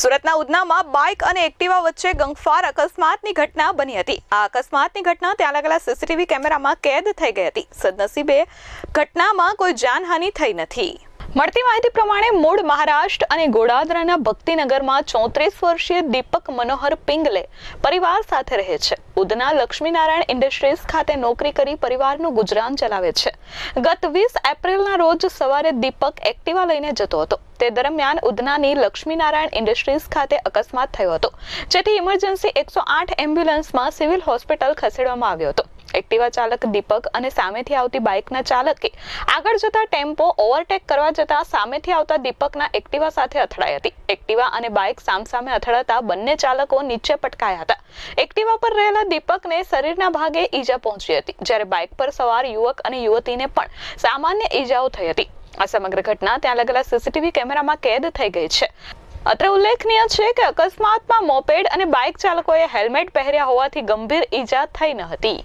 સુરતના ઉધનામાં બાઇક અને એક્ટિવા વચ્ચે ગંગફાર અકસ્માતની ઘટના બની હતી. આ અકસ્માતની ઘટના ત્યાં લાગેલા સીસીટીવી કેમેરામાં કેદ થઈ ગઈ હતી. સદનસીબે ઘટનામાં કોઈ જાનહાનિ થઈ નથી. મળતી માહિતી પ્રમાણે મૂળ મહારાષ્ટ્ર અને ગોડાદરાના ભક્તિનગરમાં ચોત્રીસ વર્ષીય દીપક મનોહર પિંગલે પરિવાર સાથે રહે છે. ઉધના લક્ષ્મીનારાયણ ઇન્ડસ્ટ્રીઝ ખાતે નોકરી કરી પરિવારનું ગુજરાન ચલાવે છે. ગત વીસ એપ્રિલના રોજ સવારે દીપક એક્ટિવા લઈને જતો હતો. તે દરમિયાન ઉધનાની લક્ષ્મીનારાયણ ઇન્ડસ્ટ્રીઝ ખાતે અકસ્માત થયો હતો, જેથી ઇમરજન્સી એકસો આઠ એમ્બ્યુલન્સમાં સિવિલ હોસ્પિટલ ખસેડવામાં આવ્યો હતો. એક્ટિવા ચાલક દીપક અને સામેથી આવતી બાઇકના ચાલકે આગળ જતા ટેમ્પો ઓવરટેક કરવા જતા સામેથી આવતા દીપકના એક્ટિવા સાથે અથડાઈ હતી. એક્ટિવા અને બાઇક સામસામે અથડાતા બંને ચાલકો નીચે પટકાયા હતા. એક્ટિવા પર રહેલા દીપકને શરીરના ભાગે ઈજા પહોંચી હતી, જ્યારે બાઇક પર સવાર યુવક અને યુવતીને પણ સામાન્ય ઈજાઓ થઈ હતી. આ સમગ્ર ઘટના ત્યાં લાગેલા સીસીટીવી કેમેરામાં કેદ થઈ ગઈ છે. અત્રે ઉલ્લેખનીય છે કે અકસ્માતમાં મોપેડ અને બાઇક ચાલકોએ હેલ્મેટ પહેર્યા હોવાથી ગંભીર ઈજા થઈ ન હતી.